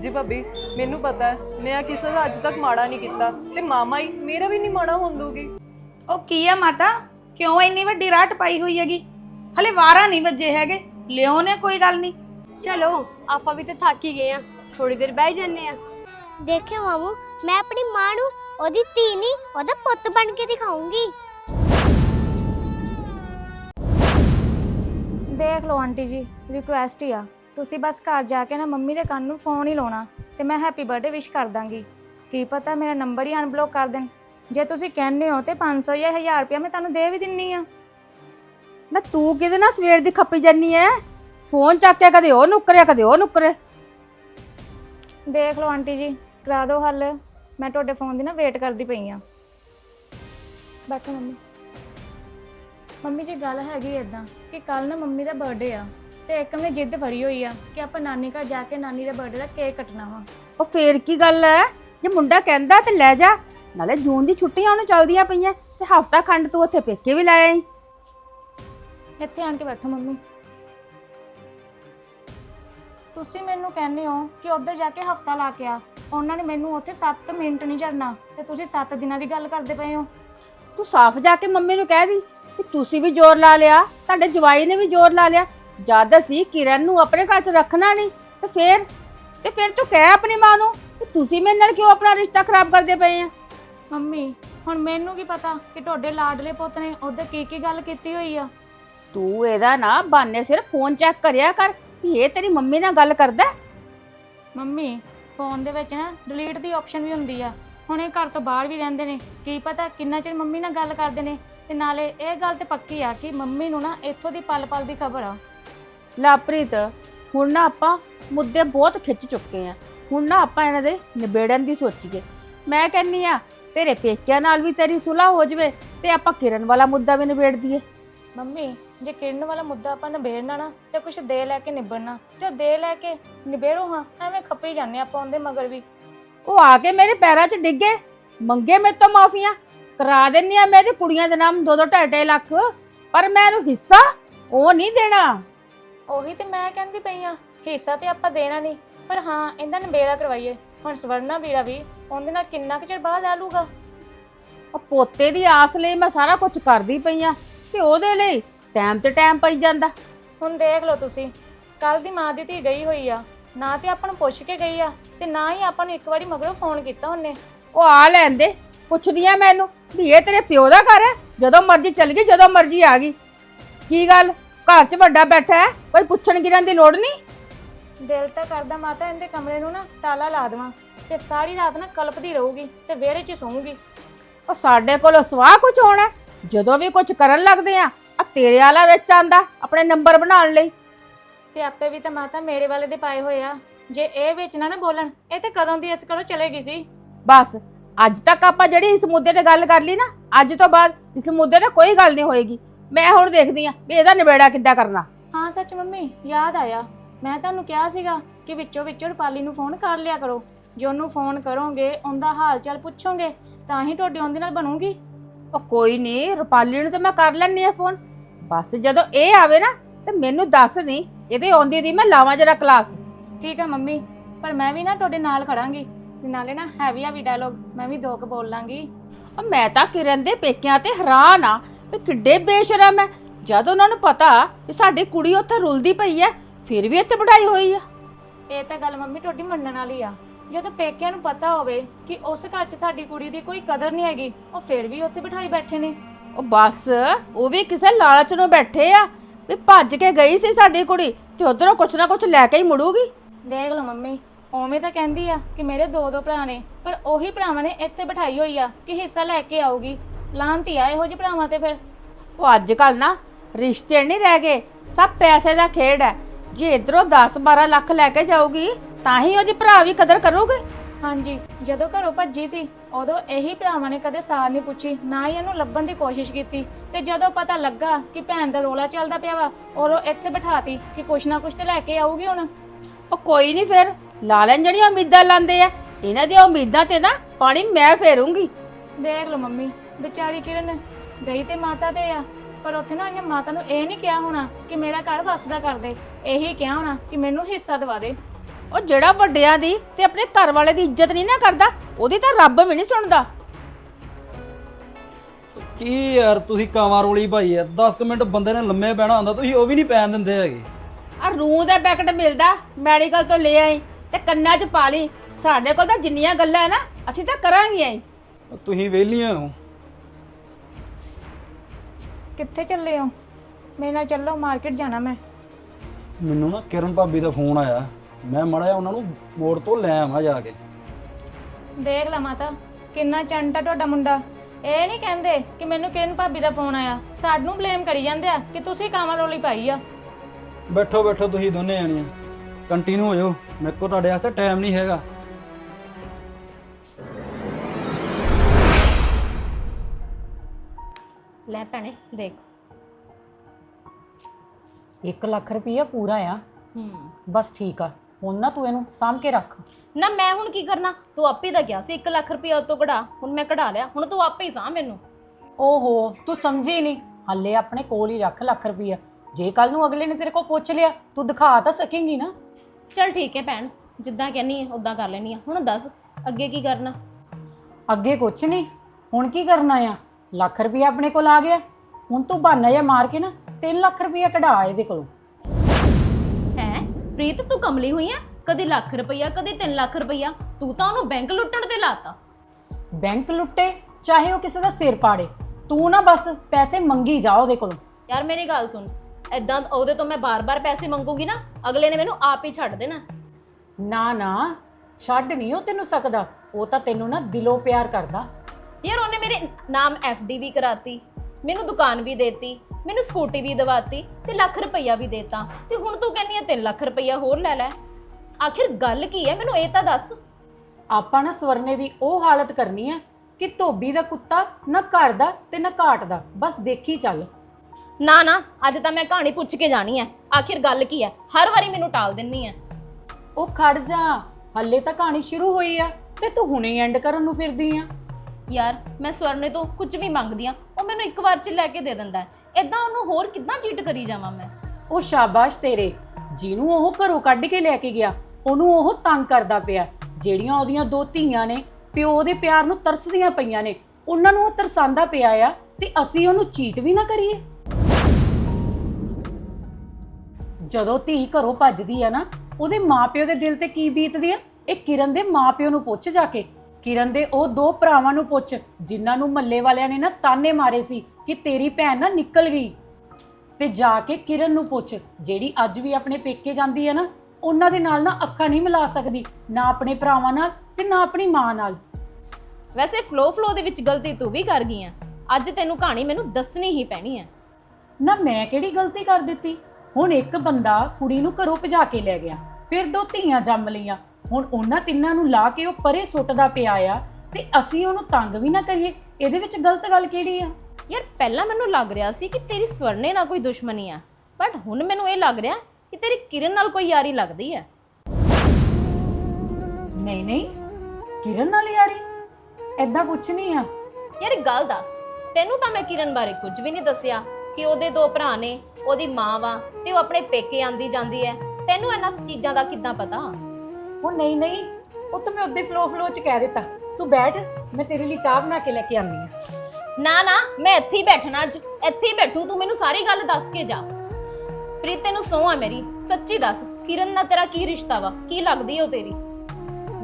ਜੀ ਭਾਬੀ ਮੈਨੂੰ ਪਤਾ ਹੈ ਮੈਂ ਕਿਸੇ ਦਾ ਅੱਜ ਤੱਕ ਮਾੜਾ ਨਹੀਂ ਕੀਤਾ ਤੇ ਮਾਮਾ ਹੀ ਮੇਰਾ ਵੀ ਨਹੀਂ ਮਾੜਾ ਹੋਣ ਦੂਗੀ ਉਹ ਕੀ ਆ ਮਾਤਾ? ਕਿਉਂ ਇੰਨੀ ਵੱਡੀ ਰਾਟ ਪਾਈ ਹੋਈ ਹੈਗੀ? ਹਲੇ ਵਾਰਾ ਨਹੀਂ ਵੱਜੇ ਹੈਗੇ। ਲਿਓ ਨੇ ਕੋਈ ਗੱਲ ਨਹੀਂ। ਚਲੋ ਆਪਾਂ ਵੀ ਤੇ ਥੱਕ ਹੀ ਗਏ ਆ। ਥੋੜੀ ਦੇਰ ਬਹਿ ਜੰਨੇ ਆ। ਦੇਖਿਓ ਮਾਮੂ ਮੈਂ ਆਪਣੀ ਮਾਂ ਨੂੰ ਉਹਦੀ ਧੀ ਨਹੀਂ ਉਹਦਾ ਪੁੱਤ ਬਣ ਕੇ ਦਿਖਾਉਂਗੀ। ਦੇਖ ਲਓ ਆਂਟੀ ਜੀ ਰਿਕੁਐਸਟ ਹੀ ਆ। ਤੁਸੀਂ ਬਸ ਘਰ ਜਾ ਕੇ ਨਾ ਮੰਮੀ ਦੇ ਕੰਨ ਨੂੰ ਫੋਨ ਹੀ ਲਾਉਣਾ ਤੇ ਮੈਂ ਹੈਪੀ ਬਰਥਡੇ ਵਿਸ਼ ਕਰ ਦਾਂਗੀ। ਕੀ ਪਤਾ ਮੇਰਾ ਨੰਬਰ ਹੀ ਅਨਬਲੌਕ ਕਰ ਦੇਣ। ਜੇ ਤੁਸੀਂ ਕਹਿੰਦੇ ਹੋ ਤੇ 500 ਜਾਂ 1000 ਰੁਪਇਆ ਮੈਂ ਤੁਹਾਨੂੰ ਦੇ ਵੀ ਦਿੰਨੀ ਆ। ਨਾ ਤੂੰ ਕਿਹਦੇ ਨਾਲ ਸਵੇਰ ਦੀ ਖੱਪੀ ਜਾਨੀ ਐ? ਫੋਨ ਚੱਕ ਕੇ ਕਦੇ ਉਹ ਨੁੱਕਰਿਆ ਕਦੇ ਉਹ ਨੁੱਕਰੇ। ਦੇਖ ਲਓ ਆਂਟੀ ਜੀ ਕਰਾ ਦਿਓ ਹੱਲ। ਮੈਂ ਤੁਹਾਡੇ ਫੋਨ ਦੀ ਨਾ ਵੇਟ ਕਰਦੀ ਪਈ ਆ। ਬੈਠੋ ਮੰਮੀ। ਮੰਮੀ ਜੀ ਗੱਲ ਹੈਗੀ ਇਦਾਂ ਕਿ ਕੱਲ ਨਾ ਮੰਮੀ ਦਾ ਬਰਥਡੇ ਆ। ਤੇ ਇੱਕ ਨੇ ਜਿੱਦ ਫੜੀ ਹੋਈ ਆ ਕਿ ਆਪਾਂ ਨਾਨੀ ਘਰ ਜਾ ਕੇ ਨਾਨੀ ਦੇ ਬਰਥਡੇ ਦਾ ਕੇਕ ਕੱਟਣਾ ਵਾ। ਉਹ ਫੇਰ ਕੀ ਗੱਲ ਐ? ਜੇ ਮੁੰਡਾ ਕਹਿੰਦਾ ਤੇ ਲੈ ਜਾ ਨਾਲੇ ਜੂਨ ਦੀ ਛੁੱਟੀਆਂ ਉਹਨੂੰ ਚੱਲਦੀਆਂ ਪਈਆਂ ਤੇ ਹਫਤਾ ਖੰਡ ਤੂੰ ਉੱਥੇ ਪੇਕੇ ਵੀ ਲਾਇਆ ਈ ਇੱਥੇ ਆਣ ਕੇ ਬੈਠੋ ਮੰਮੀ। ਤੁਸੀਂ ਮੈਨੂੰ ਕਹਿੰਦੇ ਹੋ ਕਿ ਉੱਧਰ ਜਾ ਕੇ ਹਫਤਾ ਲਾ ਕੇ ਆ। ਉਹਨਾਂ ਨੇ ਮੈਨੂੰ ਉੱਥੇ 7 ਮਿੰਟ ਨਹੀਂ ਝੜਨਾ ਤੇ ਤੁਸੀਂ 7 ਦਿਨਾਂ ਦੀ ਗੱਲ ਕਰਦੇ ਪਏ ਹੋ। ਤੂੰ ਸਾਫ਼ ਜਾ ਕੇ ਮੰਮੀ ਨੂੰ ਕਹਿ ਦੀ ਕਿ ਤੁਸੀਂ ਵੀ ਜ਼ੋਰ ਲਾ ਲਿਆ ਤੁਹਾਡੇ ਜਵਾਈ ਨੇ ਵੀ ਜ਼ੋਰ ਲਾ ਲਿਆ ਜਦ ਅਸੀਂ ਕਿਰਨ ਨੂੰ ਆਪਣੇ ਘਰ 'ਚ ਰੱਖਣਾ ਨਹੀਂ ਤੇ ਫੇਰ ਤੇ ਫਿਰ ਤੂੰ ਕਹਿ ਆਪਣੀ ਮਾਂ ਨੂੰ ਕਿ ਤੁਸੀਂ ਮੇਰੇ ਨਾਲ ਕਿਉਂ ਆਪਣਾ ਰਿਸ਼ਤਾ ਖਰਾਬ ਕਰਦੇ ਪਏ ਆ? ਮੰਮੀ ਹੁਣ ਮੈਨੂੰ ਕੀ ਪਤਾ ਕਿ ਤੁਹਾਡੇ ਲਾਡਲੇ ਪੁੱਤ ਨੇ ਉੱਧਰ ਕੀ ਕੀ ਗੱਲ ਕੀਤੀ ਹੋਈ ਆ? ਤੂੰ ਇਹਦਾ ਨਾ ਬਾਨੇ ਸਿਰ ਫੋਨ ਚੈੱਕ ਕਰਿਆ ਕਰ ਵੀ ਇਹ ਤੇਰੀ ਮੰਮੀ ਨਾਲ ਗੱਲ ਕਰਦਾ ਹੈ? ਮੰਮੀ ਫੋਨ ਦੇ ਵਿੱਚ ਨਾ ਡਿਲੀਟ ਦੀ ਆਪਸ਼ਨ ਵੀ ਹੁੰਦੀ ਆ। ਹੁਣ ਇਹ ਘਰ ਤੋਂ ਬਾਹਰ ਵੀ ਰਹਿੰਦੇ ਨੇ ਕੀ ਪਤਾ ਕਿੰਨਾ ਚਿਰ ਮੰਮੀ ਨਾਲ ਗੱਲ ਕਰਦੇ ਨੇ ਤੇ ਨਾਲੇ ਇਹ ਗੱਲ ਤੇ ਪੱਕੀ ਆ ਕਿ ਮੰਮੀ ਨੂੰ ਨਾ ਇੱਥੋਂ ਦੀ ਪਲ-ਪਲ ਦੀ ਖਬਰ ਆ। ਲਾਪ੍ਰੀਤ ਹੁਣ ਨਾ ਆਪਾਂ ਮੁੱਦੇ ਬਹੁਤ ਖਿੱਚ ਚੁੱਕੇ ਆ। ਹੁਣ ਨਾ ਆਪਾਂ ਇਹਨਾਂ ਦੇ ਨਿਬੇੜਨ ਦੀ ਸੋਚੀਏ। ਮੈਂ ਕਹਿੰਨੀ ਆ ਤੇਰੇ ਪੇਕਿਆਂ ਨਾਲ ਵੀ ਤੇਰੀ ਸੁਲਾਹ ਹੋ ਜਵੇ ਤੇ ਆਪਾਂ ਕਿਰਨ ਵਾਲਾ ਮੁੱਦਾ ਵੀ ਨਿਬੇੜ ਦਈਏ। ਮੰਮੀ ਜੇ ਕਿਰਨ ਵਾਲਾ ਮੁੱਦਾ ਆਪਾਂ ਨਿਬੇੜਨਾ ਨਾ ਤੇ ਕੁਝ ਦੇ ਲੈ ਕੇ ਨਿਬੜਨਾ। ਤੇ ਉਹ ਦੇ ਲੈ ਕੇ ਨਿਬੇੜੋ ਹਾਂ ਐਵੇਂ ਖੱਪੀ ਜਾਂਦੇ ਆਪਾਂ ਉਹਦੇ ਮਗਰ ਵੀ। ਉਹ ਆ ਕੇ ਮੇਰੇ ਪੈਰਾਂ 'ਚ ਡਿੱਗੇ। ਮੰਗੇ ਮੇਰੇ ਤੋਂ ਮਾਫੀਆਂ। ਕਰਾ ਦਿੰਨੀ ਆ ਮੇਰੀ ਕੁੜੀਆਂ ਦੇ ਨਾਮ ਦੋ ਦੋ ਢਾਈ ਢਾਈ ਲੱਖ। ਪਰ ਮੈਂ ਇਹਨੂੰ ਹਿੱਸਾ ਉਹ ਨਹੀਂ ਦੇਣਾ। ਉਹੀ ਤੇ ਮੈਂ ਕਹਿੰਦੀ ਪਈ ਆ ਹਿੱਸਾ ਤੇ ਆਪਾਂ ਦੇਣਾ ਨਹੀਂ ਪਰ ਹਾਂ ਇਹਦਾ ਨਿਬੇੜਾ ਕਰਵਾਈਏ। ਹੁਣ ਸਵਰਨਾ ਵੀਰਾ ਵੀ ਉਹਦੇ ਨਾਲ ਕਿੰਨਾ ਕੁ ਚਿਰ ਬਾਹਰ ਲੈ ਲੂਗਾ? ਉਹ ਪੋਤੇ ਦੀ ਆਸ ਲਈ ਮੈਂ ਸਾਰਾ ਕੁਝ ਕਰਦੀ ਪਈ ਆ ਤੇ ਉਹਦੇ ਲਈ ਟਾਈਮ ਤੇ ਟਾਈਮ ਪਈ ਜਾਂਦਾ। ਹੁਣ ਦੇਖ ਲਓ ਤੁਸੀਂ ਕੱਲ ਦੀ ਮਾਂ ਦੀ ਧੀ ਗਈ ਹੋਈ ਆ ਨਾ ਤੇ ਆਪਾਂ ਨੂੰ ਪੁੱਛ ਕੇ ਗਈ ਆ ਤੇ ਨਾ ਹੀ ਆਪਾਂ ਨੂੰ ਇੱਕ ਵਾਰੀ ਮਗਰੋਂ ਫੋਨ ਕੀਤਾ ਉਹਨੇ। ਉਹ ਆ ਲੈਂਦੇ ਪੁੱਛਦੀ ਆ ਮੈਨੂੰ ਵੀ ਇਹ ਤੇਰੇ ਪਿਓ ਦਾ ਘਰ ਹੈ? ਜਦੋਂ ਮਰਜ਼ੀ ਚੱਲ ਗਈ ਜਦੋਂ ਮਰਜ਼ੀ ਆ ਗਈ। ਕੀ ਗੱਲ? ਘਰ 'ਚ ਵੱਡਾ ਬੈਠਾ ਹੈ ਕੋਈ ਪੁੱਛਣ ਗਿਰਨ ਦੀ ਲੋੜ ਨਹੀਂ। ਦਿਲ ਤਾਂ ਕਰਦਾ ਮਾਤਾ ਇਹਦੇ ਕਮਰੇ ਨੂੰ ਨਾ ਤਾਲਾ ਲਾ ਦੇਵਾਂ ਤੇ ਸਾਰੀ ਰਾਤ ਨਾ ਕਲਪਦੀ ਰਹੂਗੀ ਤੇ ਵਿਹੜੇ 'ਚ ਸੌਂਗੀ। ਉਹ ਸਾਡੇ ਕੋਲ ਸਵਾਹ ਕੁਝ ਹੋਣਾ ਹੈ। ਜਦੋਂ ਵੀ ਕੁਝ ਕਰਨ ਲੱਗਦੇ ਆ ਆ ਤੇਰੇ ਵਾਲਾ ਵਿੱਚ ਆਂਦਾ ਆਪਣੇ ਨੰਬਰ ਬਣਾਉਣ ਲਈ। ਸਿਆਪੇ ਵੀ ਤਾਂ ਮਾਤਾ ਮੇਰੇ ਵਾਲੇ ਦੇ ਪਾਏ ਹੋਏ ਆ। ਜੇ ਇਹ ਵਿੱਚ ਨਾ ਨਾ ਬੋਲਣ ਇਹ ਤੇ ਕਦੋਂ ਦੀ ਇਸ ਘਰੋਂ ਚਲੇ ਗਈ ਸੀ? ਬਸ ਅੱਜ ਤੱਕ ਆਪਾਂ ਜਿਹੜੀ ਇਸ ਮੁੱਦੇ ਤੇ ਗੱਲ ਕਰ ਲਈ ਨਾ ਅੱਜ ਤੋਂ ਬਾਅਦ ਇਸ ਮੁੱਦੇ ਤੇ ਕੋਈ ਗੱਲ ਨਹੀਂ ਹੋਏਗੀ। ਮੈਂ ਹੁਣ ਦੇਖਦੀ ਆ ਵੀ ਇਹਦਾ ਨਿਬੇੜਾ ਕਿੱਦਾਂ ਕਰਨਾ। ਹਾਂ ਸੱਚ ਮੰਮੀ ਯਾਦ ਆਇਆ। ਮੈਂ ਤੁਹਾਨੂੰ ਕਿਹਾ ਸੀਗਾ ਕਿ ਵਿੱਚੋਂ ਵਿੱਚੋਂ ਰੁਪਾਲੀ ਨੂੰ ਫੋਨ ਕਰ ਲਿਆ ਕਰੋ। ਜੇ ਉਹਨੂੰ ਫੋਨ ਕਰੋਗੇ ਉਹਦਾ ਹਾਲ ਚਾਲ ਪੁੱਛੋਗੇ ਤਾਂ ਹੀ ਤੁਹਾਡੀ ਉਹਦੇ ਨਾਲ ਬਣੂਗੀ। ਉਹ ਕੋਈ ਨਹੀਂ ਰੁਪਾਲੀ ਨੂੰ ਤੇ ਮੈਂ ਕਰ ਲੈਣੀ ਆ ਫੋਨ ਬਸ ਜਦੋਂ ਇਹ ਆਵੇ ਨਾ ਤੇ ਮੈਨੂੰ ਦੱਸ ਦੀ ਇਹਦੇ ਆਉਂਦੀ ਦੀ ਮੈਂ ਲਾਵਾਂ ਜਰਾ ਕਲਾਸ ਠੀਕ ਆ ਮੰਮੀ ਪਰ ਮੈਂ ਵੀ ਨਾ ਤੁਹਾਡੇ ਨਾਲ ਖੜਾਂਗੀ। ਤੇ ਨਾਲੇ ਨਾ ਹੈਵੀ ਹੈਵੀ ਡਾਇਲੋਗ ਮੈਂ ਵੀ ਦੋ ਕੁ ਬੋਲ ਲਾਂਗੀ। ਉਹ ਮੈਂ ਤਾਂ ਕਿਰਨ ਦੇ ਪੇਕਿਆਂ ਤੇ ਹੈਰਾਨ ਆ। ਵੀ ਕਿੱਡੇ ਬੇਸ਼ਰਮ ਐ ਜਦ ਉਹਨਾਂ ਨੂੰ ਪਤਾ ਕਿ ਸਾਡੀ ਕੁੜੀ ਉੱਥੇ ਰੁਲਦੀ ਪਈ ਐ ਫਿਰ ਵੀ ਇੱਥੇ ਬੜਾਈ ਹੋਈ ਆ। ਇਹ ਤਾਂ ਗੱਲ ਮੰਮੀ ਤੁਹਾਡੀ ਮੰਨਣ ਵਾਲੀ ਆ। ਜਦੋਂ ਪੇਕਿਆਂ ਨੂੰ ਪਤਾ ਹੋਵੇ ਕਿ ਉਸ ਘਰ 'ਚ ਸਾਡੀ ਕੁੜੀ ਦੀ ਕੋਈ ਕਦਰ ਨਹੀਂ ਹੈਗੀ ਉਹ ਫਿਰ ਵੀ ਉੱਥੇ ਬਿਠਾਈ ਬੈਠੇ ਨੇ। ਉਹ ਬਸ ਉਹ ਵੀ ਕਿਸੇ ਲਾਲਚ ਨੂੰ ਬੈਠੇ ਆ। ਵੀ ਭੱਜ ਕੇ ਗਈ ਸੀ ਸਾਡੀ ਕੁੜੀ ਤੇ ਉਧਰੋਂ ਕੁਛ ਨਾ ਕੁਛ ਲੈ ਕੇ ਹੀ ਮੁੜੂਗੀ। ਦੇਖ ਲਓ ਮੰਮੀ ਉਵੇਂ ਤਾਂ ਕਹਿੰਦੀ ਆ ਕਿ ਮੇਰੇ ਦੋ ਦੋ ਭਰਾ ਨੇ ਪਰ ਉਹੀ ਭਰਾਵਾਂ ਨੇ ਇੱਥੇ ਬਿਠਾਈ ਹੋਈ ਆ ਕਿ ਹਿੱਸਾ ਲੈ ਕੇ ਆਊਗੀ। ਲਾਂਤੀ ਆ ਇਹੋ ਜਿਹੇ ਭਰਾਵਾਂ ਤੇ ਫਿਰ। ਉਹ ਅੱਜ ਕੱਲ ਨਾ ਰਿਸ਼ਤੇ ਨਹੀਂ ਰਹਿ ਗਏ ਸਭ ਪੈਸੇ ਦਾ ਖੇਡ ਹੈ। ਜੇ ਇਧਰੋਂ 10 12 ਲੱਖ ਲੈ ਕੇ ਜਾਊਗੀ ਤਾਂ ਹੀ ਉਹਦੀ ਭਰਾ ਵੀ ਕਦਰ ਕਰੂਗੇ। ਹਾਂਜੀ ਜਦੋਂ ਘਰੋਂ ਭੱਜੀ ਸੀ ਉਦੋਂ ਇਹੀ ਭਰਾਵਾਂ ਨੇ ਕਦੇ ਸਾਰ ਨਹੀਂ ਪੁੱਛੀ ਨਾ ਹੀ ਇਹਨੂੰ ਲੱਭਣ ਦੀ ਕੋਸ਼ਿਸ਼ ਕੀਤੀ। ਤੇ ਜਦੋਂ ਪਤਾ ਲੱਗਾ ਕਿ ਭੈਣ ਦਾ ਰੋਲਾ ਚੱਲਦਾ ਪਿਆ ਵਾ ਉਦੋਂ ਇੱਥੇ ਬਿਠਾਤੀ ਕਿ ਕੁਛ ਨਾ ਕੁਛ ਤੇ ਲੈ ਕੇ ਆਊਗੀ ਹੁਣ। ਉਹ ਕੋਈ ਨਹੀਂ ਫਿਰ ਲਾ ਲੈਣ ਜਿਹੜੀਆਂ ਉਮੀਦਾਂ ਲਾਉਂਦੇ ਆ। ਇਹਨਾਂ ਦੀਆਂ ਉਮੀਦਾਂ ਤੇ ਨਾ ਪਾਣੀ ਮੈਂ ਫੇਰੂੰਗੀ। ਦੇਖ ਲਓ ਮੰਮੀ ਵਿਚਾਰੀ ਕਿਰਨ ਗਈ ਤੇ ਮਾਤਾ ਤੇ ਆ। ਪਰ ਉੱਥੇ ਨਾ ਇਹਨੇ ਮਾਤਾ ਨੂੰ ਇਹ ਨਹੀਂ ਕਿਹਾ ਹੋਣਾ ਕਿ ਮੇਰਾ ਘਰ ਵਸਦਾ ਕਰ ਦੇ। ਇਹੀ ਕਿਹਾ ਹੋਣਾ ਕਿ ਮੈਨੂੰ ਹਿੱਸਾ ਦਵਾ ਦੇ। ਉਹ ਜਿਹੜਾ ਵੱਡਿਆਂ ਦੀ ਤੇ ਆਪਣੇ ਘਰ ਵਾਲੇ ਦੀ ਇੱਜ਼ਤ ਨਹੀਂ ਨਾ ਕਰਦਾ ਉਹਦੀ ਤਾਂ ਰੱਬ ਵੀ ਨਹੀਂ ਸੁਣਦਾ। ਕੀ ਯਾਰ ਤੁਸੀਂ ਕਾਵਾਂ ਰੋਲੀ ਭਾਈ ਯਾਰ 10 ਮਿੰਟ ਬੰਦੇ ਨੇ ਲੰਮੇ ਬਹਿਣਾ ਹੁੰਦਾ ਤੁਸੀਂ ਉਹ ਵੀ ਨਹੀਂ ਪੈਣ ਦਿੰਦੇ ਹੈਗੇ। ਆ ਰੂਹ ਦਾ ਪੈਕਟ ਮਿਲਦਾ ਮੈਡੀਕਲ ਤੋਂ ਲੈ ਆਈ ਤੇ ਕੰਨਾਂ 'ਚ ਪਾ ਲਈ। ਸਾਡੇ ਕੋਲ ਤਾਂ ਜਿੰਨੀਆਂ ਗੱਲਾਂ ਹੈ ਨਾ ਅਸੀਂ ਤਾਂ ਕਰਾਂਗੇ ਹੀ। ਤੁਸੀਂ ਵਿਹਲੀਆਂ ਹੋ। ਕਿੱਥੇ ਚੱਲੇ ਹੋ? ਮੇਰੇ ਨਾਲ ਚੱਲੋ ਮਾਰਕੀਟ ਜਾਣਾ ਮੈਂ। ਮੈਨੂੰ ਨਾ ਕਿਰਨ ਭਾਬੀ ਦਾ ਫੋਨ ਆਇਆ। ਮੈਂ ਮੜਿਆ ਉਹਨਾਂ ਨੂੰ ਮੋੜ ਤੋਂ ਲੈ ਆਵਾਂ ਜਾ ਕੇ। ਦੇਖ ਲਾ ਮਾਤਾ ਕਿੰਨਾ ਚੰਟਾ ਤੁਹਾਡਾ ਮੁੰਡਾ। ਇਹ ਨਹੀਂ ਕਹਿੰਦੇ ਕਿ ਮੈਨੂੰ ਕਿਰਨ ਭਾਬੀ ਦਾ ਫੋਨ ਆਇਆ। ਸਾਨੂੰ ਬਲੇਮ ਕਰੀ ਜਾਂਦੇ ਆ ਕਿ ਤੁਸੀਂ ਕਾਮਾ ਰੋਲੀ ਪਾਈ ਆ। ਬੈਠੋ ਬੈਠੋ ਤੁਸੀਂ ਦੋਨੇ ਜਾਣੀਆਂ। ਕੰਟੀਨਿਊ ਹੋ ਜਾਓ। ਮੇਰੇ ਕੋਲ ਤੁਹਾਡੇ ਵਾਸਤੇ ਟਾਈਮ ਨਹੀਂ ਹੈਗਾ। ਲੈ ਭੈਣੇ ਦੇਖ। 1 ਲੱਖ ਰੁਪਈਆ ਪੂਰਾ ਆ। ਹੂੰ। ਬਸ ਠੀਕ ਆ। ਹੁਣ ਨਾ ਤੂੰ ਇਹਨੂੰ ਸਾਂਭ ਕੇ ਰੱਖ। ਨਾ ਮੈਂ ਹੁਣ ਕੀ ਕਰਨਾ? ਤੂੰ ਆਪੇ ਦਾ ਗਿਆ ਸੀ 1 ਲੱਖ ਉਹ ਤੋਂ ਕਢਾ। ਹੁਣ ਮੈਂ ਕਢਾ ਲਿਆ। ਹੁਣ ਤੂੰ ਆਪੇ ਹੀ ਸਾਂ ਮੈਨੂੰ ਓਹੋ ਤੂੰ ਸਮਝੀ ਨਹੀਂ। ਹੱਲੇ ਆਪਣੇ ਕੋਲ ਹੀ ਰੱਖ ਲੱਖ ਰੁਪਈਆ। ਜੇ ਕੱਲ ਨੂੰ ਅਗਲੇ ਨੇ ਤੇਰੇ ਕੋਲ ਪੁੱਛ ਲਿਆ ਤੂੰ ਦਿਖਾ ਤਾਂ ਸਕੇਂਗੀ ਨਾ। ਚਲ ਠੀਕ ਹੈ ਭੈਣ ਜਿੱਦਾਂ ਕਹਿੰਨੀ ਹੈ ਉਦਾਂ ਕਰ ਲੈਣੀ ਆ। ਹੁਣ ਦੱਸ ਅੱਗੇ ਕੀ ਕਰਨਾ? ਅੱਗੇ ਕੁਛ ਨਹੀਂ। ਹੁਣ ਕੀ ਕਰਨਾ ਆ? ਲੱਖ ਰੁਪਈਆ ਆਪਣੇ ਕੋਲ ਆ ਗਿਆ। ਹੁਣ ਤੂੰ ਬਹਾਨਾ ਜਿਹਾ ਮਾਰ ਕੇ ਨਾ 3 ਲੱਖ ਰੁਪਈਆ ਕਢਾ ਇਹਦੇ ਕੋਲੋਂ। ਹੈ? ਪ੍ਰੀਤ ਤੂੰ ਕਮਲੀ ਹੋਈ ਆ? ਕਦੇ ਲੱਖ ਰੁਪਈਆ ਕਦੇ 3 ਲੱਖ ਰੁਪਈਆ। ਤੂੰ ਤਾਂ ਉਹਨੂੰ ਬੈਂਕ ਲੁੱਟਣ ਤੇ ਲਾਤਾ। ਬੈਂਕ ਲੁੱਟੇ ਚਾਹੇ ਉਹ ਕਿਸੇ ਦਾ ਸਿਰ ਪਾੜੇ। ਤੂੰ ਨਾ ਬਸ ਪੈਸੇ ਮੰਗੀ ਜਾ ਉਹਦੇ ਕੋਲੋਂ। ਯਾਰ ਮੇਰੀ ਗੱਲ ਸੁਣ। ਐਦਾਂ ਉਹਦੇ ਤੋਂ ਮੈਂ ਬਾਰ-ਬਾਰ ਪੈਸੇ ਮੰਗੂਗੀ ਨਾ ਅਗਲੇ ਨੇ ਮੈਨੂੰ ਆਪ ਹੀ ਛੱਡ ਦੇਣਾ। ਨਾ ਨਾ। ਛੱਡ ਨਹੀਂ ਉਹ ਤੈਨੂੰ ਸਕਦਾ। ਉਹ ਤਾਂ ਤੈਨੂੰ ਨਾ ਦਿਲੋਂ ਪਿਆਰ ਕਰਦਾ। ਯਾਰ ਉਹਨੇ ਮੇਰੇ ਨਾਮ ਡੀ ਵੀ ਕਰਾਤੀ ਮੈਨੂੰ ਦੁਕਾਨ ਵੀ ਦੇਤੀ ਮੈਨੂੰ ਸਕੂਟੀ ਵੀ ਦਵਾਤੀ ਤੇ ਲੱਖ ਰੁਪਈਆ ਵੀ ਦੇਤਾ। ਤੇ ਹੁਣ ਤੂੰ ਕਹਿੰਦੀ ਆ 3 ਲੱਖ ਰੁਪਈਆ ਹੋਰ ਲੈ ਲੈ। ਆਖਿਰ ਗੱਲ ਕੀ ਹੈ? ਮੈਨੂੰ ਇਹ ਤਾਂ ਦੱਸ। ਆਪਾਂ ਨਾ ਸਵਰਨੇ ਦੀ ਉਹ ਹਾਲਤ ਕਰਨੀ ਆ ਕਿ ਧੋਬੀ ਦਾ ਕੁੱਤਾ ਨਾ ਘਰ ਦਾ ਤੇ ਨਾ ਘਾਟ ਦਾ। ਬਸ ਦੇਖੀ ਚੱਲ। ਨਾ ਨਾ ਅੱਜ ਤਾਂ ਮੈਂ ਕਹਾਣੀ ਪੁੱਛ ਕੇ ਜਾਣੀ ਹੈ ਆਖਿਰ ਗੱਲ ਕੀ ਹੈ ਹਰ ਵਾਰੀ ਮੈਨੂੰ ਟਾਲ ਦਿੰਨੀ ਹੈ ਉਹ ਖੜ ਜਾ। ਹੱਲੇ ਤਾਂ ਕਹਾਣੀ ਸ਼ੁਰੂ ਹੋਈ ਆ ਤੇ ਤੂੰ ਹੁਣੇ ਐਂਡ ਕਰਨ ਨੂੰ ਫਿਰਦੀ ਆ। ਯਾਰ, ਮੈਂ ਸਵਰਨੇ ਤੋਂ ਕੁਝ ਵੀ ਮੰਗਦੀ ਆ ਉਹ ਮੈਨੂੰ ਇੱਕ ਵਾਰ ਚ ਲੈ ਕੇ ਦੇ ਦਿੰਦਾ ਹੈ। ਉਹਨੂੰ ਹੋਰ ਕਿੱਦਾਂ ਚੀਟ ਕਰੀ ਜਾਵਾਂ ਮੈਂ? ਉਹ ਸ਼ਾਬਾਸ਼ ਤੇਰੇ। ਜਿਹਨੂੰ ਉਹ ਘਰੋਂ ਕੱਢ ਕੇ ਲੈ ਕੇ ਗਿਆ, ਉਹਨੂੰ ਉਹ ਤੰਗ ਕਰਦਾ ਪਿਆ ਜਿਹੜੀਆਂ ਉਹਦੀਆਂ ਦੋ ਧੀਆਂ ਨੇ, ਪਿਓ ਦੇ ਪਿਆਰ ਨੂੰ ਤਰਸਦੀਆਂ ਪਈਆਂ ਨੇ, ਉਹਨਾਂ ਨੂੰ ਉਹ ਤਰਸਾਂਦਾ ਪਿਆ ਆ ਤੇ ਅਸੀਂ ਉਹਨੂੰ ਚੀਟ ਵੀ ਨਾ ਕਰੀਏ। ਜਦੋਂ ਧੀ ਘਰੋਂ ਭੱਜਦੀ ਆ ਨਾ, ਉਹਦੇ ਮਾਪਿਓ ਦੇ ਦਿਲ ਤੇ ਕੀ ਬੀਤਦੀ ਆ? ਇਹ ਕਿਰਨ ਦੇ ਮਾਪਿਓ ਨੂੰ ਪੁੱਛ ਜਾ ਕੇ। ਕਿਰਨ ਦੇ ਉਹ ਦੋ ਭਰਾਵਾਂ ਨੂੰ ਪੁੱਛ ਜਿਨ੍ਹਾਂ ਨੂੰ ਮੱਲੇ ਵਾਲਿਆਂ ਨੇ ਨਾ ਤਾਨੇ ਮਾਰੇ ਸੀ ਕਿ ਤੇਰੀ ਭੈਣ ਨਾ ਨਿਕਲ ਗਈ। ਤੇ ਜਾ ਕੇ ਕਿਰਨ ਨੂੰ ਪੁੱਛ ਜਿਹੜੀ ਅੱਜ ਵੀ ਆਪਣੇ ਪੇਕੇ ਜਾਂਦੀ ਹੈ ਨਾ ਉਹਨਾਂ ਦੇ ਨਾਲ ਨਾ ਅੱਖਾਂ ਨਹੀਂ ਮਿਲਾ ਸਕਦੀ ਨਾ ਆਪਣੇ ਭਰਾਵਾਂ ਨਾਲ ਤੇ ਨਾ ਆਪਣੀ ਮਾਂ ਨਾਲ। ਵੈਸੇ ਫਲੋ ਫਲੋ ਦੇ ਵਿੱਚ ਗਲਤੀ ਤੂੰ ਵੀ ਕਰ ਗਈ ਆ ਅੱਜ ਤੈਨੂੰ ਕਹਾਣੀ ਮੈਨੂੰ ਦੱਸਣੀ ਹੀ ਪੈਣੀ ਹੈ। ਨਾ ਮੈਂ ਕਿਹੜੀ ਗਲਤੀ ਕਰ ਦਿੱਤੀ? ਹੁਣ ਇੱਕ ਬੰਦਾ ਕੁੜੀ ਨੂੰ ਘਰੋਂ ਭਜਾ ਕੇ ਲੈ ਗਿਆ ਫਿਰ ਦੋ ਧੀਆਂ ਜੰਮ ਲਈਆਂ ਹੁਣ ਉਹਨਾਂ ਤਿੰਨਾਂ ਨੂੰ ਲਾ ਕੇ ਉਹ ਪਰੇ ਸੁੱਟਦਾ ਪਿਆ ਆ ਤੇ ਅਸੀਂ ਉਹਨੂੰ ਤੰਗ ਵੀ ਨਾ ਕਰੀਏ। ਇਹਦੇ ਵਿੱਚ ਗਲਤ ਗੱਲ ਕਿਹੜੀ ਆ? ਯਾਰ ਪਹਿਲਾਂ ਮੈਨੂੰ ਲੱਗ ਰਿਹਾ ਸੀ ਕਿ ਤੇਰੀ ਸਵਰਨੇ ਨਾਲ ਕੋਈ ਦੁਸ਼ਮਣੀ ਆ ਬਟ ਹੁਣ ਮੈਨੂੰ ਇਹ ਲੱਗ ਰਿਹਾ ਕਿ ਤੇਰੀ ਕਿਰਨ ਨਾਲ ਕੋਈ ਯਾਰੀ ਲੱਗਦੀ ਹੈ ਨਹੀਂ ਨਹੀਂ ਕਿਰਨ ਨਾਲ ਯਾਰੀ? ਐਦਾਂ ਕੁਝ ਨਹੀਂ ਆ। ਯਾਰ ਇੱਕ ਗੱਲ ਦੱਸ ਤੈਨੂੰ ਤਾਂ ਮੈਂ ਕਿਰਨ ਬਾਰੇ ਕੁਝ ਵੀ ਨਹੀਂ ਦੱਸਿਆ ਕਿ ਉਹਦੇ ਦੋ ਭਰਾ ਨੇ ਉਹਦੀ ਮਾਂ ਵਾ ਤੇ ਉਹ ਆਪਣੇ ਪੇਕੇ ਆਂਦੀ ਜਾਂਦੀ ਹੈ ਤੈਨੂੰ ਇਹਨਾਂ ਚੀਜ਼ਾਂ ਦਾ ਕਿੱਦਾਂ ਪਤਾ? ਉਹ ਨਹੀਂ ਨਹੀਂ। ਉਹ ਤਾਂ ਮੈਂ ਉੱਦੇ ਫਲੋ ਫਲੋ ਚ ਕਹਿ ਦਿੱਤਾ। ਤੂੰ ਬੈਠ ਮੈਂ ਤੇਰੇ ਲਈ ਚਾਹ ਬਣਾ ਕੇ ਲੈ ਕੇ ਆਉਂਦੀ ਆ ਨਾ ਨਾ ਮੈਂ ਇੱਥੇ ਹੀ ਬੈਠਣਾ ਅੱਜ। ਇੱਥੇ ਹੀ ਬੈਠੂ ਤੂੰ ਮੈਨੂੰ ਸਾਰੀ ਗੱਲ ਦੱਸ ਕੇ ਜਾ। ਪ੍ਰੀਤ ਤੈਨੂੰ ਸੌਂ ਆ ਮੇਰੀ। ਸੱਚੀ ਦੱਸ ਕਿਰਨ ਨਾਲ ਤੇਰਾ ਕੀ ਰਿਸ਼ਤਾ ਵਾ? ਕੀ ਲੱਗਦੀ ਉਹ ਤੇਰੀ?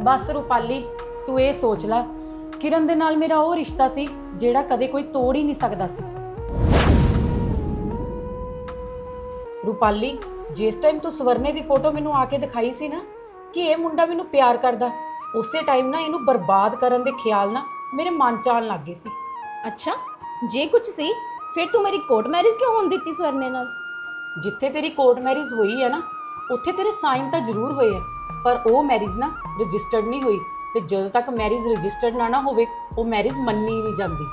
ਬਸ ਰੂਪਾਲੀ ਤੂੰ ਇਹ ਸੋਚ ਲੈ। ਕਿਰਨ ਦੇ ਨਾਲ ਮੇਰਾ ਉਹ ਰਿਸ਼ਤਾ ਸੀ ਜਿਹੜਾ ਕਦੇ ਕੋਈ ਤੋੜ ਹੀ ਨਹੀਂ ਸਕਦਾ ਸੀ। ਰੂਪਾਲੀ ਜਿਸ ਟਾਈਮ ਤੂੰ ਸਵਰਨੇ ਦੀ ਫੋਟੋ ਮੈਨੂੰ ਆ ਕੇ ਦਿਖਾਈ ਸੀ ਨਾ ਕਿ ਇਹ ਮੁੰਡਾ ਮੈਨੂੰ ਪਿਆਰ ਕਰਦਾ। ਉਸੇ ਟਾਈਮ ਨਾ ਇਹਨੂੰ ਬਰਬਾਦ ਕਰਨ ਦੇ ਖਿਆਲ ਨਾ ਮੇਰੇ ਮਨ ਚ ਆਉਣ ਲੱਗ ਗਏ ਸੀ। ਅੱਛਾ ਜੇ ਕੁਝ ਸੀ ਫਿਰ ਤੂੰ ਮੇਰੀ ਕੋਰਟ ਮੈਰਿਜ ਕਿਉਂ ਹੋਣ ਦਿੱਤੀ ਸਵਰਨੇ ਨਾਲ? ਜਿੱਥੇ ਤੇਰੀ ਕੋਰਟ ਮੈਰਿਜ ਹੋਈ ਹੈ ਨਾ ਉੱਥੇ ਤੇਰੇ ਸਾਈਨ ਤਾਂ ਜ਼ਰੂਰ ਹੋਏ ਆ। ਪਰ ਉਹ ਮੈਰਿਜ ਨਾ ਰਜਿਸਟਰਡ ਨਹੀਂ ਹੋਈ ਤੇ ਜਦੋਂ ਤੱਕ ਮੈਰਿਜ ਰਜਿਸਟਰਡ ਨਾ ਨਾ ਹੋਵੇ ਉਹ ਮੈਰਿਜ ਮੰਨੀ ਨਹੀਂ ਜਾਂਦੀ।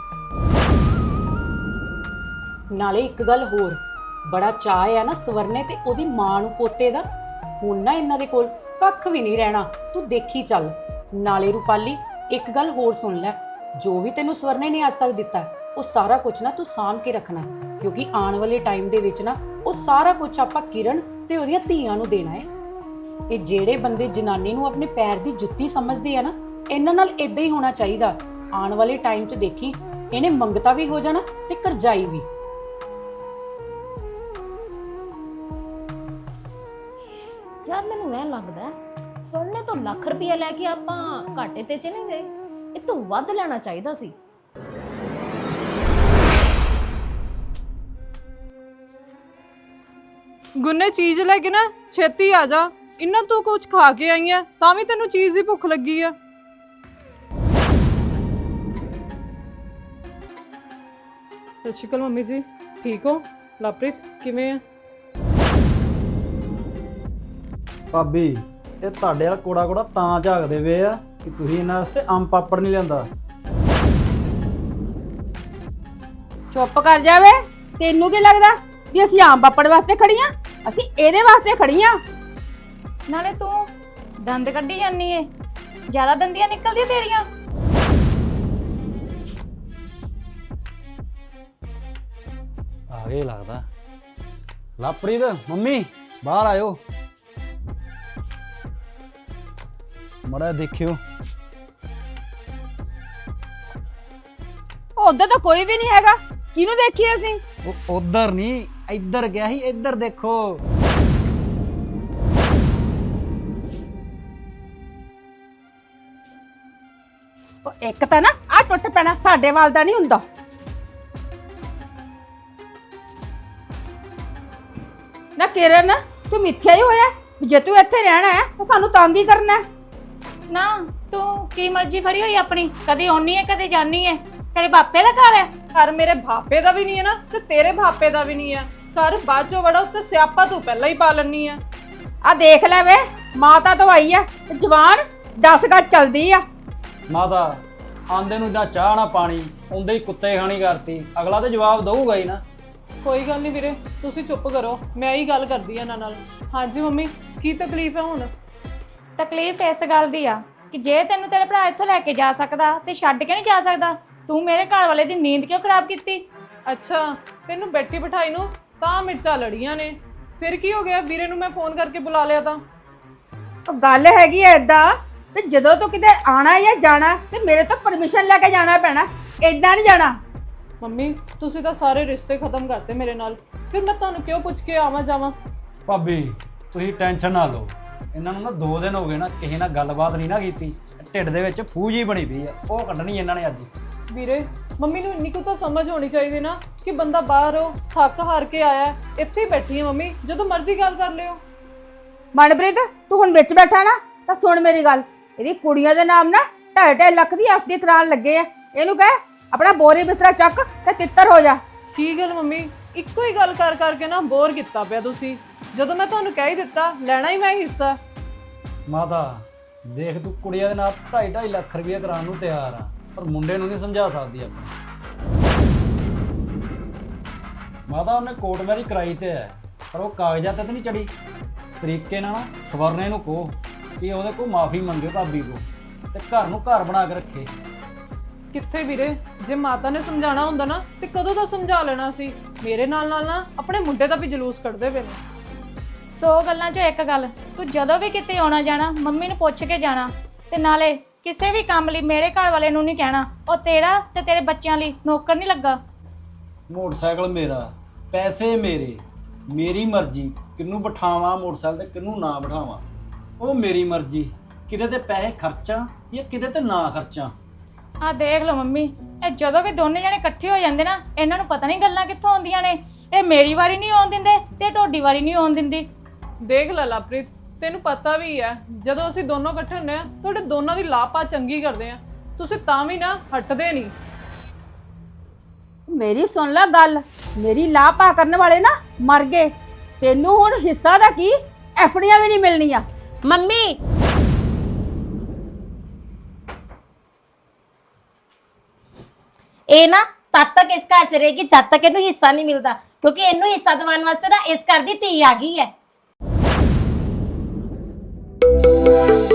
ਨਾਲੇ ਇੱਕ ਗੱਲ ਹੋਰ ਬੜਾ ਚਾਅ ਆ ਨਾ ਸਵਰਨੇ ਤੇ ਉਹਦੀ ਮਾਂ ਨੂੰ ਪੋਤੇ ਦਾ। ਹੁਣ ਨਾ ਇਹਨਾਂ ਦੇ ਕੋਲ ਕੱਖ ਵੀ ਨਹੀਂ ਰਹਿਣਾ। ਤੂੰ ਦੇਖੀ ਚੱਲ। ਨਾਲੇ ਰੂਪਾਲੀ, ਇੱਕ ਗੱਲ ਹੋਰ ਸੁਣ ਲੈ। ਜੋ ਵੀ ਤੈਨੂੰ ਸਵਰਨੇ ਨੇ ਅੱਜ ਤੱਕ ਦਿੱਤਾ, ਉਹ ਸਾਰਾ ਕੁਝ ਨਾ ਤੂੰ ਸਾਂਭ ਕੇ ਰੱਖਣਾ। ਕਿਉਂਕਿ ਆਉਣ ਵਾਲੇ ਟਾਈਮ ਦੇ ਵਿੱਚ ਨਾ, ਉਹ ਸਾਰਾ ਕੁਝ ਆਪਾਂ ਕਿਰਨ ਤੇ ਉਹਦੀਆਂ ਧੀਆਂ ਨੂੰ ਦੇਣਾ ਹੈ। ਇਹ ਜਿਹੜੇ ਬੰਦੇ ਜਨਾਨੀ ਨੂੰ ਆਪਣੇ ਪੈਰ ਦੀ ਜੁੱਤੀ ਸਮਝਦੇ ਆ ਨਾ, ਇਹਨਾਂ ਨਾਲ ਇਦਾਂ ਹੀ ਹੋਣਾ ਚਾਹੀਦਾ। ਆਉਣ ਵਾਲੇ ਟਾਈਮ 'ਚ ਦੇਖੀ, ਇਹਨੇ ਮੰਗਤਾ ਵੀ ਹੋ ਜਾਣਾ ਤੇ ਕਰਜ਼ਾਈ ਵੀ। ਲੱਗਦਾ ਹੈ, ਸੋਨੇ ਤੋਂ ਲੱਖ ਰੁਪਇਆ ਲੈ ਕੇ ਆਪਾਂ ਘਾਟੇ ਤੇ ਚਲੇ ਗਏ। ਇਹ ਤੋਂ ਵੱਧ ਲੈਣਾ ਚਾਹੀਦਾ ਸੀ। ਗੁੰਨੇ ਚੀਜ਼ ਲੈ ਕੇ ਨਾ ਛੇਤੀ ਆ ਜਾ। ਇੰਨਾ ਤੂੰ ਕੁਝ ਖਾ ਕੇ ਆਈ ਐ ਤਾਂ ਵੀ ਤੈਨੂੰ ਚੀਜ਼ ਦੀ ਭੁੱਖ ਲੱਗੀ ਐ। ਸਤਿ ਸ਼੍ਰੀ ਅਕਾਲ ਮੰਮੀ ਜੀ। ਠੀਕ ਹੋ? ਲਵਪ੍ਰੀਤ ਕਿਵੇਂ ਆ ਭਾਬੀ ਇਹ ਤੁਹਾਡੇ ਵਾਲਾ ਕੋੜਾ ਕੋੜਾ ਤਾਂ ਝਾਕਦੇ ਵੇ ਆ ਕਿ ਤੁਸੀਂ ਇਹਨਾਂ ਵਾਸਤੇ ਅੰਬ ਪਾਪੜ ਨਹੀਂ ਲਿਆਂਦਾ। ਚੁੱਪ ਕਰ ਜਾਵੇ ਤੈਨੂੰ ਕੀ ਲੱਗਦਾ ਵੀ ਅਸੀਂ ਆਮ ਪਾਪੜ ਵਾਸਤੇ ਖੜੀਆਂ ਅਸੀਂ ਇਹਦੇ ਵਾਸਤੇ ਖੜੀਆਂ ਨਾਲੇ ਤੂੰ ਦੰਦ ਕੱਢੀ ਜਾਨੀ ਏ ਜ਼ਿਆਦਾ ਦੰਦੀਆਂ ਨਿਕਲਦੀਆਂ ਤੇਰੀਆਂ। ਆ ਗਏ ਲੱਗਦਾ। ਲਾਪਰੀਤ ਮੰਮੀ ਬਾਹਰ ਆਇਓ। ਮੜਾ ਦੇਖਿਓ। ਉਧਰ ਤਾਂ ਕੋਈ ਵੀ ਨਹੀਂ ਹੈਗਾ। ਕਿਹਨੂੰ ਦੇਖੀ ਅਸੀਂ? ਉਹ ਉਧਰ ਨਹੀਂ ਇੱਧਰ ਗਿਆ ਸੀ ਇੱਧਰ ਦੇਖੋ। ਉਹ ਇੱਕ ਤਾਂ ਨਾ ਆ ਟੁੱਟ ਪੈਣਾ ਸਾਡੇ ਵੱਲ ਦਾ ਨਹੀਂ ਹੁੰਦਾ। ਨਾ ਕਿਰਨ ਤੂੰ ਮਿੱਥਿਆ ਹੀ ਹੋਇਆ। ਜੇ ਤੂੰ ਇੱਥੇ ਰਹਿਣਾ ਹੈ ਤਾਂ ਸਾਨੂੰ ਤੰਗ ਹੀ ਕਰਨਾ ਹੈ। ਨਾ ਤੂੰ ਕੀ ਮਰਜ਼ੀ ਫੜੀ ਹੋਈ ਆਪਣੀ? ਕਦੇ ਆਉਣੀ ਏ ਕਦੇ ਜਾਨੀ ਏ ਤੇਰੇ ਬਾਪੇ ਦਾ ਘਰ ਹੈ? ਘਰ ਮੇਰੇ ਭਾਪੇ ਦਾ ਵੀ ਨਹੀਂ ਹੈ ਨਾ ਤੇ ਤੇਰੇ ਭਾਪੇ ਦਾ ਵੀ ਨਹੀਂ ਹੈ। ਘਰ ਬਾਜੋ ਵੜਾ ਉੱਤੇ ਸਿਆਪਾ ਤੂੰ ਪਹਿਲਾਂ ਹੀ ਪਾ ਲੈਣੀ ਆ ਆ ਦੇਖ ਲੈ ਵੇ ਮਾਤਾ ਤੋਂ ਆਈ ਆ ਤੇ ਜਵਾਨ 10 ਗੱਜ ਚਲਦੀ ਆ। ਮਾਤਾ ਆਂਦੇ ਨੂੰ ਨਾ ਚਾਹ ਨਾ ਪਾਣੀ ਆਉਂਦੇ ਹੀ ਕੁੱਤੇ ਖਾਣੀ ਕਰਤੀ। ਅਗਲਾ ਤੇ ਜਵਾਬ ਦਊਗਾ ਹੀ ਨਾ। ਕੋਈ ਗੱਲ ਨਹੀਂ ਵੀਰੇ ਤੁਸੀਂ ਚੁੱਪ ਕਰੋ ਮੈਂ ਹੀ ਗੱਲ ਕਰਦੀ ਆ ਇਹਨਾਂ ਨਾਲ। ਹਾਂਜੀ ਮੰਮੀ ਕੀ ਤਕਲੀਫ ਹੈ ਹੁਣ? ਤਕਲੀਫ ਇਸ ਗੱਲ ਦੀ ਆ ਕਿ ਜੇ ਤੈਨੂੰ ਤੇਰੇ ਭਰਾ ਇੱਥੋਂ ਲੈ ਕੇ ਜਾ ਸਕਦਾ ਤੇ ਛੱਡ ਕੇ ਨਹੀਂ ਜਾ ਸਕਦਾ ਤੂੰ ਮੇਰੇ ਘਰ ਵਾਲੇ ਦੀ ਨੀਂਦ ਕਿਉਂ ਖਰਾਬ ਕੀਤੀ? ਅੱਛਾ ਤੈਨੂੰ ਬੈਠੀ ਬਿਠਾਈ ਨੂੰ ਤਾਂ ਮਿਰਚਾਂ ਲੜੀਆਂ ਨੇ। ਫਿਰ ਕੀ ਹੋ ਗਿਆ? ਵੀਰੇ ਨੂੰ ਮੈਂ ਫੋਨ ਕਰਕੇ ਬੁਲਾ ਲਿਆ ਤਾਂ। ਉਹ ਗੱਲ ਹੈਗੀ ਐ ਏਦਾਂ ਵੀ ਜਦੋਂ ਤੂੰ ਕਿਤੇ ਆਣਾ ਜਾਂ ਜਾਣਾ ਤੇ ਮੇਰੇ ਤੋਂ ਪਰਮਿਸ਼ਨ ਲੈ ਕੇ ਜਾਣਾ ਪੈਣਾ ਏਦਾਂ ਨਹੀਂ ਜਾਣਾ। ਮੰਮੀ ਤੁਸੀਂ ਤਾਂ ਸਾਰੇ ਰਿਸ਼ਤੇ ਖਤਮ ਕਰਤੇ ਮੇਰੇ ਨਾਲ। ਫਿਰ ਮੈਂ ਤੁਹਾਨੂੰ ਕਿਉਂ ਪੁੱਛ ਕੇ ਆਵਾਂ ਜਾਵਾਂ ਭਾਬੀ ਤੁਸੀਂ ਟੈਨਸ਼ਨ ਨਾ ਲਓ। ਇਹਨਾਂ ਨੂੰ ਨਾ 2 ਦਿਨ ਹੋ ਗਏ ਨਾ ਕਿਸੇ ਨਾਲ ਗੱਲਬਾਤ ਨਹੀਂ ਨਾ ਕੀਤੀ। ਢਿੱਡ ਦੇ ਵਿੱਚ ਫੂਜ ਹੀ ਬਣੀ ਪਈ ਆ। ਉਹ ਕੱਢਣੀ ਇਹਨਾਂ ਨੇ ਅੱਜ। ਵੀਰੇ ਮੰਮੀ ਨੂੰ ਇੰਨੀ ਕੁ ਤਾਂ ਸਮਝ ਹੋਣੀ ਚਾਹੀਦੀ ਨਾ ਕਿ ਬੰਦਾ ਬਾਹਰੋਂ ਥੱਕ ਹਾਰ ਕੇ ਆਇਆ ਹੈ। ਇੱਥੇ ਹੀ ਬੈਠੀ ਹੈ ਮੰਮੀ ਜਦੋਂ ਮਰਜ਼ੀ ਗੱਲ ਕਰ ਲਿਓ। ਮਨਪ੍ਰੀਤ ਤੂੰ ਹੁਣ ਵਿੱਚ ਬੈਠਾ ਨਾ ਤਾਂ ਸੁਣ ਮੇਰੀ ਗੱਲ। ਇਹਦੀ ਕੁੜੀਆਂ ਦੇ ਨਾਮ ਨਾ 2.5 ਲੱਖ ਦੀ ਐਫਡੀ ਕਰਾਉਣ ਲੱਗੇ ਆ। ਇਹਨੂੰ ਕਹਿ ਆਪਣਾ ਬੋਰੀ ਬਿਸਤਰਾ ਚੱਕ ਤੇ ਤਿੱਤਰ ਹੋ ਜਾ। ਕੀ ਗੱਲ ਮੰਮੀ? ਇੱਕੋ ਹੀ ਗੱਲ ਕਰ ਕਰਕੇ ਨਾ ਬੋਰ ਕੀਤਾ ਪਿਆ ਤੁਸੀਂ। ਜਦੋਂ ਮੈਂ ਤੁਹਾਨੂੰ ਕਹਿ ਹੀ ਦਿੱਤਾ ਲੈਣਾ ਹੀ ਮੈਂ ਹਿੱਸਾ। ਮਾਤਾ ਦੇਖ ਤੂੰ ਕੁੜੀਆਂ ਦੇ ਨਾਲ 2.5 ਲੱਖ ਰੁਪਏ ਕਰਾਉਣ ਨੂੰ ਤਿਆਰ ਆ ਪਰ ਮੁੰਡੇ ਨੂੰ ਨਹੀਂ ਸਮਝਾ ਸਕਦੀ ਆਪਾਂ। ਮਾਤਾ ਉਹਨੇ ਕੋਰਟ ਮੈਰਿਜ ਕਰਾਈ ਤੇ ਹੈ ਪਰ ਉਹ ਕਾਗਜ਼ਾਂ ਤੇ ਤਾਂ ਨਹੀਂ ਚੜੀ ਤਰੀਕੇ ਨਾਲ ਸਵਰਨੇ ਨੂੰ ਕਹੋ ਕਿ ਉਹਦੇ ਕੋਲ ਮਾਫੀ ਮੰਗੇ ਭਾਬੀ ਕੋ ਤੇ ਘਰ ਨੂੰ ਘਰ ਬਣਾ ਕੇ ਰੱਖੇ। ਕਿੱਥੇ ਵੀਰੇ? ਜੇ ਮਾਤਾ ਨੇ ਸਮਝਾਣਾ ਹੁੰਦਾ ਨਾ ਤੇ ਕਦੋਂ ਦਾ ਸਮਝਾ ਲੈਣਾ ਸੀ? ਮੇਰੇ ਨਾਲ ਨਾਲ ਨਾ ਆਪਣੇ ਮੁੰਡੇ ਦਾ ਵੀ ਜਲੂਸ ਕੱਢਦੇ ਪਏ ਨੇ। ਸੋ ਗੱਲਾਂ 'ਚੋਂ ਇੱਕ ਗੱਲ ਤੂੰ ਜਦੋਂ ਵੀ ਕਿਤੇ ਆਉਣਾ ਜਾਣਾ ਮੰਮੀ ਨੂੰ ਪੁੱਛ ਕੇ ਜਾਣਾ ਤੇ ਨਾਲੇ ਕਿਸੇ ਵੀ ਕੰਮ ਲਈ ਮੇਰੇ ਘਰ ਵਾਲੇ ਨੂੰ ਨਹੀਂ ਕਹਿਣਾ ਉਹ ਤੇਰਾ ਤੇ ਤੇਰੇ ਬੱਚਿਆਂ ਲਈ ਨੌਕਰ ਨਹੀਂ ਲੱਗਾ। ਮੋਟਰਸਾਈਕਲ ਮੇਰਾ ਪੈਸੇ ਮੇਰੇ ਮੇਰੀ ਮਰਜ਼ੀ ਕਿਹਨੂੰ ਬਿਠਾਵਾਂ ਮੋਟਰਸਾਈਕਲ ਤੇ ਕਿਹਨੂੰ ਨਾ ਬਿਠਾਵਾਂ। ਉਹ ਮੇਰੀ ਮਰਜ਼ੀ ਕਿਤੇ ਤੇ ਪੈਸੇ ਖਰਚਾਂ ਜਾਂ ਕਿਤੇ ਤੇ ਨਾ ਖਰਚਾਂ। ਆ ਦੇਖ ਲਓ ਮੰਮੀ ਇਹ ਜਦੋਂ ਵੀ ਦੋਨੇ ਜਣੇ ਇਕੱਠੇ ਹੋ ਜਾਂਦੇ ਨਾ ਇਹਨਾਂ ਨੂੰ ਪਤਾ ਨਹੀਂ ਗੱਲਾਂ ਕਿੱਥੋਂ ਆਉਂਦੀਆਂ ਨੇ। ਇਹ ਮੇਰੀ ਵਾਰੀ ਨਹੀਂ ਆਉਣ ਦਿੰਦੇ ਤੇ ਤੁਹਾਡੀ ਵਾਰੀ ਨਹੀਂ ਆਉਣ ਦਿੰਦੀ। ਦੇਖ ਲੈ ਲਵਪ੍ਰੀਤ ਤੈਨੂੰ ਪਤਾ ਵੀ ਹੈ ਜਦੋਂ ਅਸੀਂ ਦੋਨੋਂ ਇਕੱਠੇ ਹੁੰਨੇ ਆ ਤੁਹਾਡੇ ਦੋਨਾਂ ਦੀ ਲਾਪਾ ਚੰਗੀ ਕਰਦੇ ਆ। ਤੁਸੀਂ ਤਾਂ ਵੀ ਨਾ ਹਟਦੇ ਨਹੀਂ। ਮੇਰੀ ਸੁਣ ਲੈ ਗੱਲ ਮੇਰੀ ਲਾਪਾ ਕਰਨ ਵਾਲੇ ਨਾ ਮਰ ਗਏ। ਤੈਨੂੰ ਹੁਣ ਹਿੱਸਾ ਦਾ ਕੀ? ਐਫਡੀਆਂ ਵੀ ਨਹੀਂ ਮਿਲਣੀਆਂ। ਮੰਮੀ! ਇਹ ਨਾ ਤਦ ਤੱਕ ਇਸ ਘਰ ਚ ਰਹੇਗੀ ਜਦ ਤੱਕ ਇਹਨੂੰ ਹਿੱਸਾ ਨਹੀਂ ਮਿਲਦਾ ਕਿਉਂਕਿ ਇਹਨੂੰ ਹਿੱਸਾ ਦਿਵਾਉਣ ਵਾਸਤੇ ਨਾ ਇਸ ਘਰ ਦੀ ਧੀ ਆ ਗਈ ਹੈ। thank you.